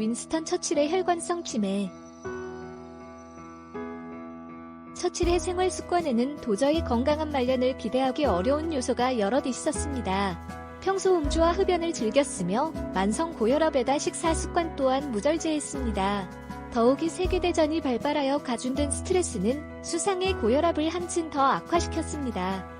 윈스턴 처칠의 혈관성 치매 처칠의 생활 습관에는 도저히 건강한 말년을 기대하기 어려운 요소가 여럿 있었습니다. 평소 음주와 흡연을 즐겼으며 만성 고혈압에다 식사 습관 또한 무절제했습니다. 더욱이 세계대전이 발발하여 가중된 스트레스는 수상의 고혈압을 한층 더 악화시켰습니다.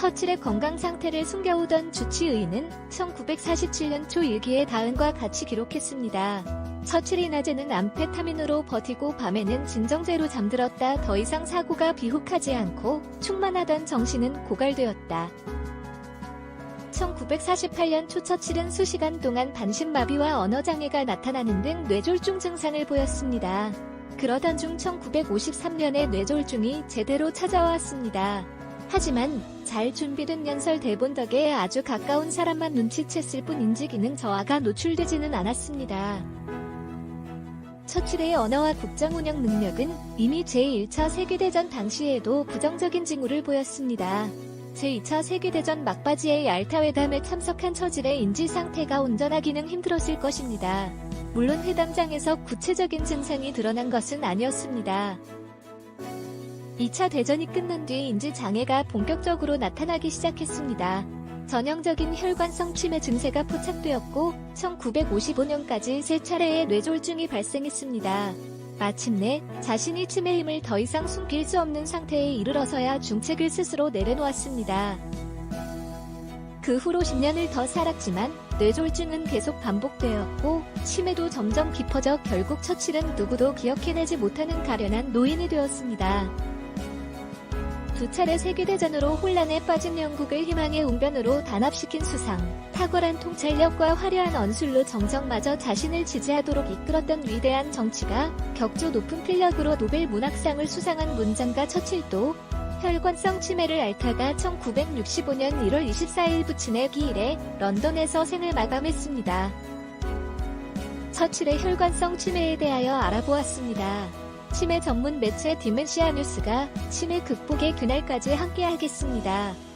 처칠의 건강 상태를 숨겨오던 주치의는 1947년 초 일기에 다음과 같이 기록했습니다. 처칠이 낮에는 암페타민으로 버티고 밤에는 진정제로 잠들었다. 더 이상 사고가 비혹하지 않고 충만하던 정신은 고갈되었다. 1948년 초 처칠은 수시간 동안 반신마비와 언어장애가 나타나는 등 뇌졸중 증상을 보였습니다. 그러던 중 1953년에 뇌졸중이 제대로 찾아왔습니다. 하지만 잘 준비된 연설 대본 덕에 아주 가까운 사람만 눈치챘을 뿐 인지 기능 저하가 노출되지는 않았습니다. 처칠의 언어와 국정 운영 능력은 이미 제1차 세계대전 당시에도 부정적인 징후를 보였습니다. 제2차 세계대전 막바지에 얄타 회담에 참석한 처질의 인지 상태가 온전하기는 힘들었을 것입니다. 물론 회담장에서 구체적인 증상이 드러난 것은 아니었습니다. 2차 대전이 끝난 뒤 인지 장애가 본격적으로 나타나기 시작했습니다. 전형적인 혈관성 치매 증세가 포착되었고 1955년까지 세 차례의 뇌졸중이 발생했습니다. 마침내 자신이 치매 힘을 더 이상 숨길 수 없는 상태에 이르러서야 중책을 스스로 내려놓았습니다. 그 후로 10년을 더 살았지만 뇌졸중은 계속 반복되었고 치매도 점점 깊어져 결국 처칠은 누구도 기억해내지 못하는 가련한 노인이 되었습니다. 두 차례 세계대전으로 혼란에 빠진 영국을 희망의 웅변으로 단합시킨 수상, 탁월한 통찰력과 화려한 언술로 정정마저 자신을 지지하도록 이끌었던 위대한 정치가 격조 높은 필력으로 노벨 문학상을 수상한 문장가 처칠도 혈관성 치매를 앓다가 1965년 1월 24일 부친의 기일에 런던에서 생을 마감했습니다. 처칠의 혈관성 치매에 대하여 알아보았습니다. 치매 전문 매체 디멘시아 뉴스가 치매 극복의 그날까지 함께하겠습니다.